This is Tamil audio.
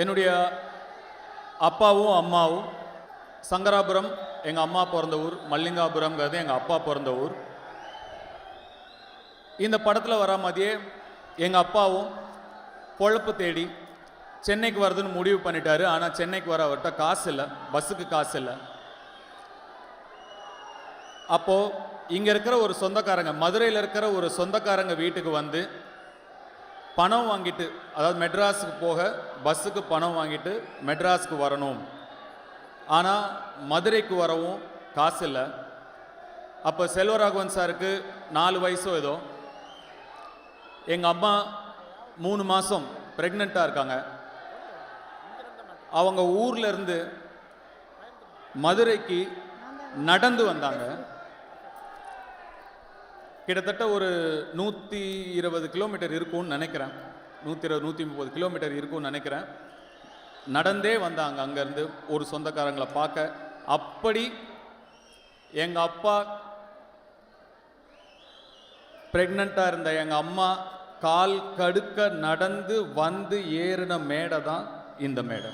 என்னுடைய அப்பாவும் அம்மாவும் சங்கராபுரம் எங்கள் அம்மா பிறந்த ஊர் மல்லிங்காபுரம்ங்கிறது எங்கள் அப்பா பிறந்த ஊர். இந்த படத்தில் வர மாதிரியே எங்கள் அப்பாவும் பொழப்பு தேடி சென்னைக்கு வரதுன்னு முடிவு பண்ணிட்டாரு. ஆனால் சென்னைக்கு வர அவர்கிட்ட காசு இல்லை பஸ்ஸுக்கு காசு இல்லை. அப்போது இங்கே இருக்கிற ஒரு சொந்தக்காரங்க மதுரையில் இருக்கிற ஒரு சொந்தக்காரங்க வீட்டுக்கு வந்து பணம் வாங்கிட்டு அதாவது மெட்ராஸுக்கு போக பஸ்ஸுக்கு பணம் வாங்கிட்டு மெட்ராஸுக்கு வரணும். ஆனால் மதுரைக்கு வரவும் காசு இல்லை. அப்போ செல்வராகவன் சாருக்கு நாலு வயசோ ஏதோ. எங்கள் அம்மா மூணு மாதம் ப்ரெக்னெண்ட்டாக இருக்காங்க. அவங்க ஊர்லேருந்து மதுரைக்கு நடந்து வந்தாங்க. கிட்டத்தட்ட ஒரு நூற்றி இருபது கிலோமீட்டர் இருக்கும்னு நினைக்கிறேன். நூற்றி இருபது நூற்றி முப்பது கிலோமீட்டர் இருக்கும்னு நினைக்கிறேன். நடந்தே வந்தாங்க அங்கேருந்து ஒரு சொந்தக்காரங்களை பார்க்க. அப்படி எங்கள் அப்பா ப்ரெக்னெண்ட்டாக இருந்த எங்கள் அம்மா கால் கடுக்க நடந்து வந்து ஏறின மேடை தான் இந்த மேடை.